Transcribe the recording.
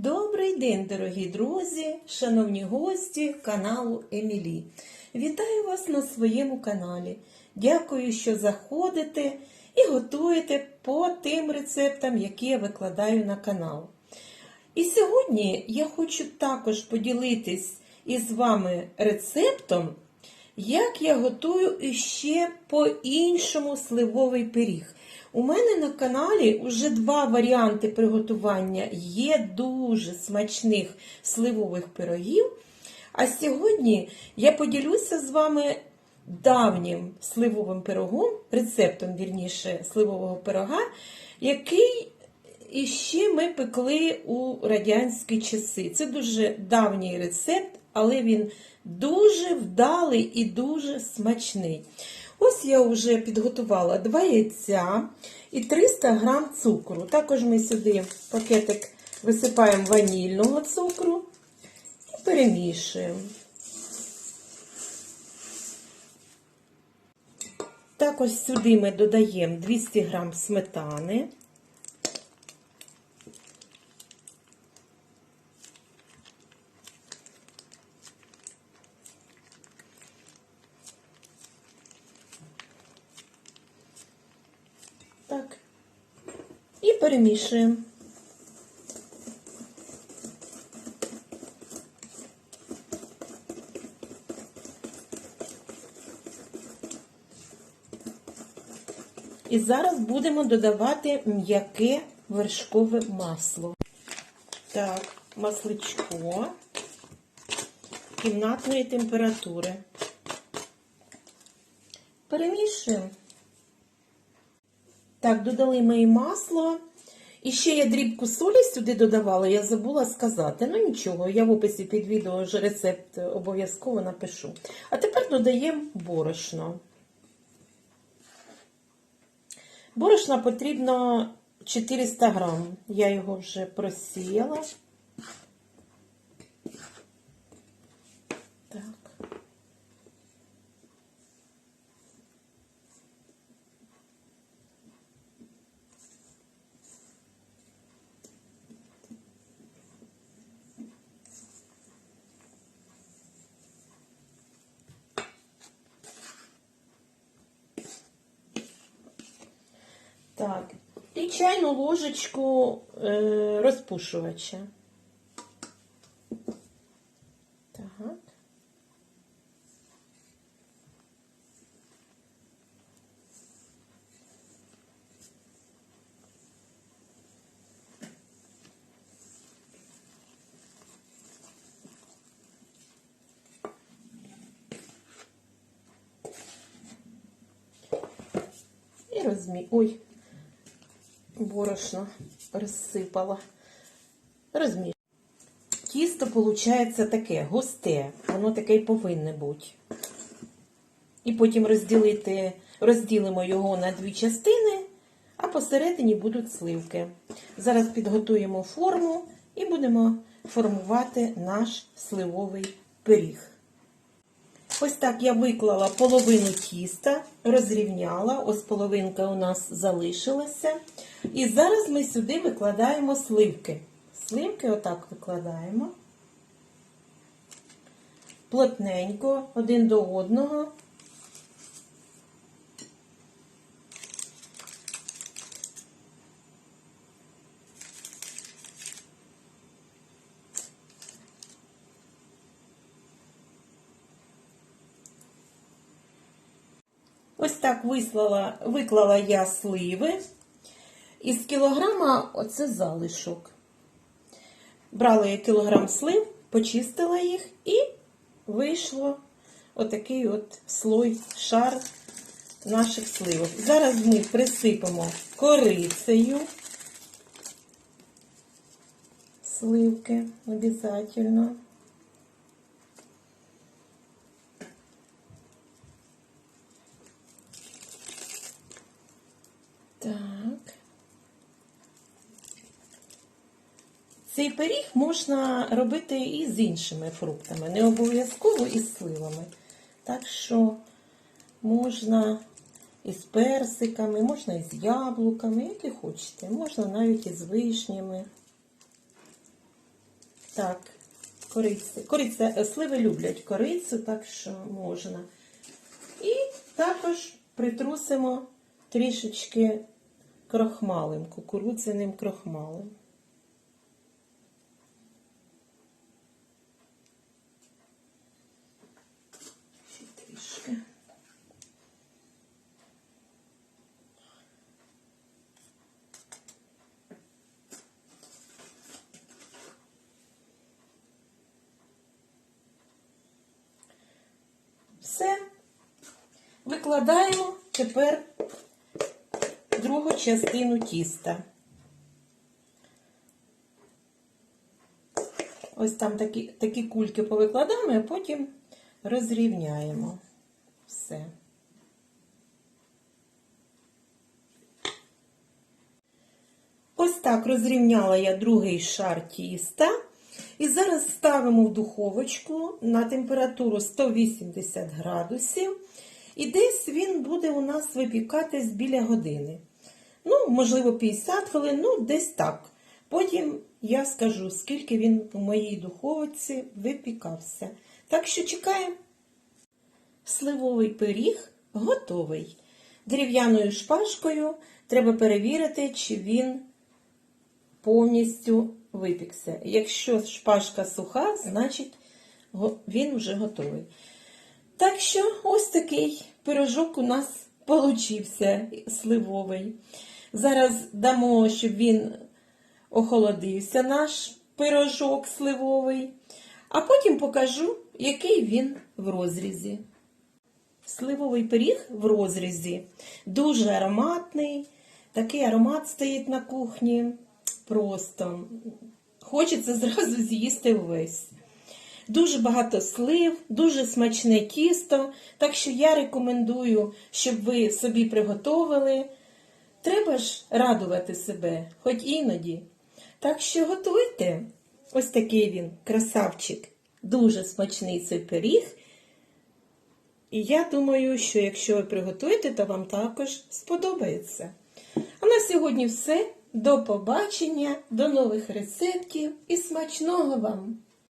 Добрий день, дорогі друзі, шановні гості каналу Емілі. Вітаю вас на своєму каналі. Дякую, що заходите і готуєте по тим рецептам, які я викладаю на канал. І сьогодні я хочу також поділитись із вами рецептом, як я готую ще по-іншому сливовий пиріг. У мене на каналі вже два варіанти приготування є дуже смачних сливових пирогів. А сьогодні я поділюся з вами давнім сливовим пирогом, рецептом, вірніше, сливового пирога, який іще ми пекли у радянські часи. Це дуже давній рецепт, але він дуже вдалий і дуже смачний. Ось я вже підготувала 2 яйця і 300 грам цукру. Також ми сюди пакетик висипаємо ванільного цукру і перемішуємо. Також сюди ми додаємо 200 грам сметани. Так. І перемішуємо. І зараз будемо додавати м'яке вершкове масло. Так, масличко кімнатної температури. Перемішуємо. Так, додали ми і масло. І ще я дрібку солі сюди додавала, я забула сказати. Ну нічого, я в описі під відео ж рецепт обов'язково напишу. А тепер додаємо борошно. Борошна потрібно 400 грам. Я його вже просіяла. Так, і чайну ложечку е, розпушувача. Так. І розмі... Ой, борошно розсипала. Розміж. Тісто виходить таке густе, воно таке й повинне бути. І потім розділити, розділимо його на дві частини, а посередині будуть сливки. Зараз підготуємо форму і будемо формувати наш сливовий пиріг. Ось так я виклала половину тіста, розрівняла, ось половинка у нас залишилася. І зараз ми сюди викладаємо сливки. Сливки отак викладаємо. Плотненько, один до одного. Ось так вислала, виклала я сливи. Із кілограма оце залишок. Брала я кілограм слив, почистила їх і вийшло отакий от слой, шар наших сливок. Зараз ми присипемо корицею сливки обов'язково. Так. Цей пиріг можна робити і з іншими фруктами, не обов'язково із сливами. Так що можна із персиками, можна із яблуками, які хочете. Можна навіть із вишнями. Так, кориця. Кориця, е, сливи люблять корицю, так що можна. І також притрусимо трішечки крохмалем, кукурудзяним крохмалем. Ще трішки. Все. Викладаємо тепер другу частину тіста. Ось там такі, такі кульки повикладаємо, а потім розрівняємо все. Ось так розрівняла я другий шар тіста. І зараз ставимо в духовочку на температуру 180 градусів. І десь він буде у нас випікатись біля години. Ну, можливо, 50 хвилин, ну, десь так. Потім я скажу, скільки він у моїй духовці випікався. Так що чекаємо. Сливовий пиріг готовий. Дерев'яною шпажкою треба перевірити, чи він повністю випікся. Якщо шпажка суха, значить він вже готовий. Так що ось такий пирожок у нас получився сливовий. Зараз дамо, щоб він охолодився, наш пирожок сливовий, а потім покажу, який він в розрізі. Сливовий пиріг в розрізі. Дуже ароматний. Такий аромат стоїть на кухні. Просто хочеться зразу з'їсти весь. Дуже багато слив, дуже смачне тісто. Так що я рекомендую, щоб ви собі приготовили. Треба ж радувати себе, хоч іноді. Так що готуйте. Ось такий він, красавчик. Дуже смачний цей пиріг. І я думаю, що якщо ви приготуєте, то вам також сподобається. А на сьогодні все. До побачення, до нових рецептів і смачного вам!